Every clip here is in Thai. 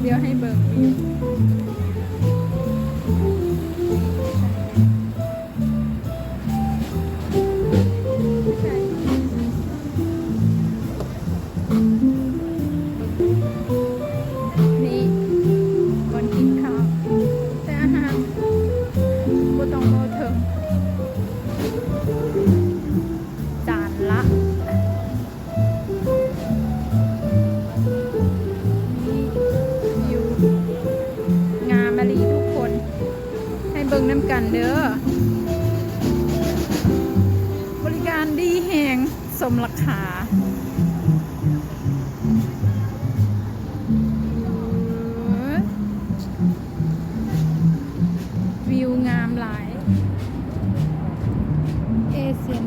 เดี๋ยวให้เบิร์วิว เบิ่งน้ำกันเด้อบริการดีแหงสมราคาวิวงามหลาย เอเชียน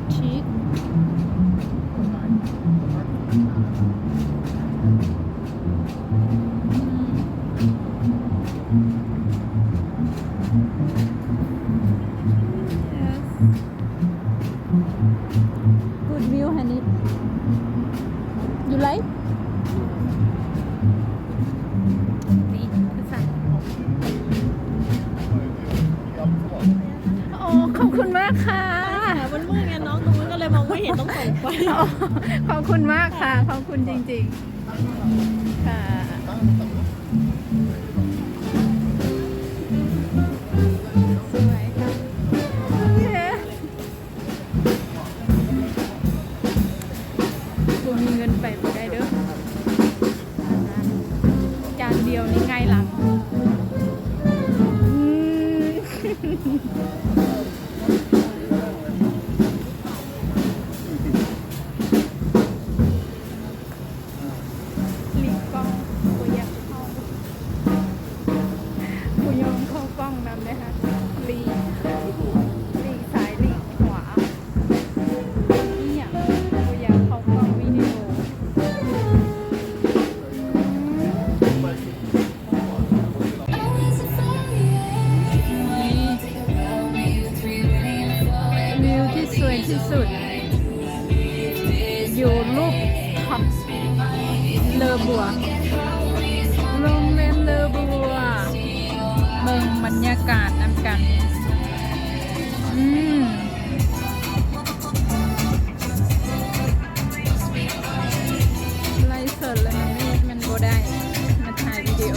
ขอบคุณมากค่ะมันมืดไงน้องตรงนั้นก็เลยมองไม่เห็นต้องส่องไฟอ๋อขอบคุณมากค่ะ ขอบคุณจริง ๆ ค่ะสวยค่ะเย้กูมีเงินไปบ่ได้เด้อจานเดียวนี่ไงหลังอื องนั้นเลยค่ะลีลีกซ้ายลีขวานี่อะกูอยากเข้ากล้องวิดีโอวิวที่สวยที่สุด อยู่รูปท็อปเลอบัวโรงแรมเลอบัว เมืองบรรยากาศน้ำกัน อืมไลฟ์สดแล้วมันไม่มันโบได้ มาถ่ายวิดีโอ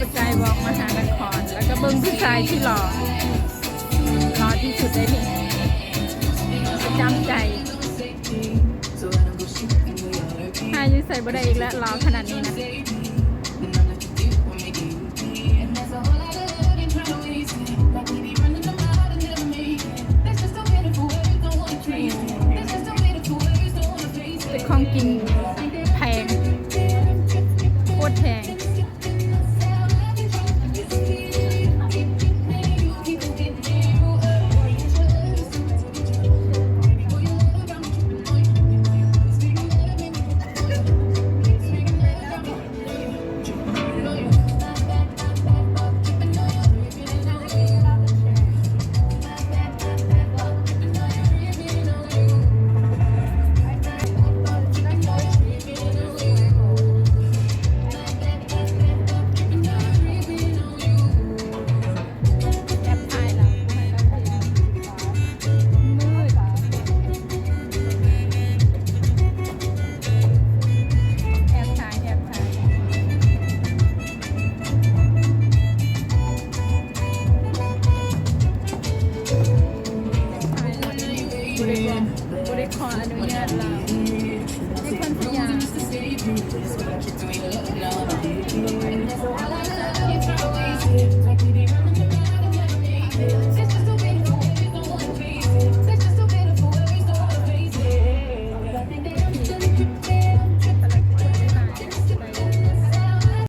ประกายบอกมหานคร แล้วก็เบิ้งผู้ชายที่หล่อหล่อที่สุดได้นี่ประจำใจหายุใส่บ่ได้อีกแล้วรอขนาดนี้นะ ของกิน บริขออ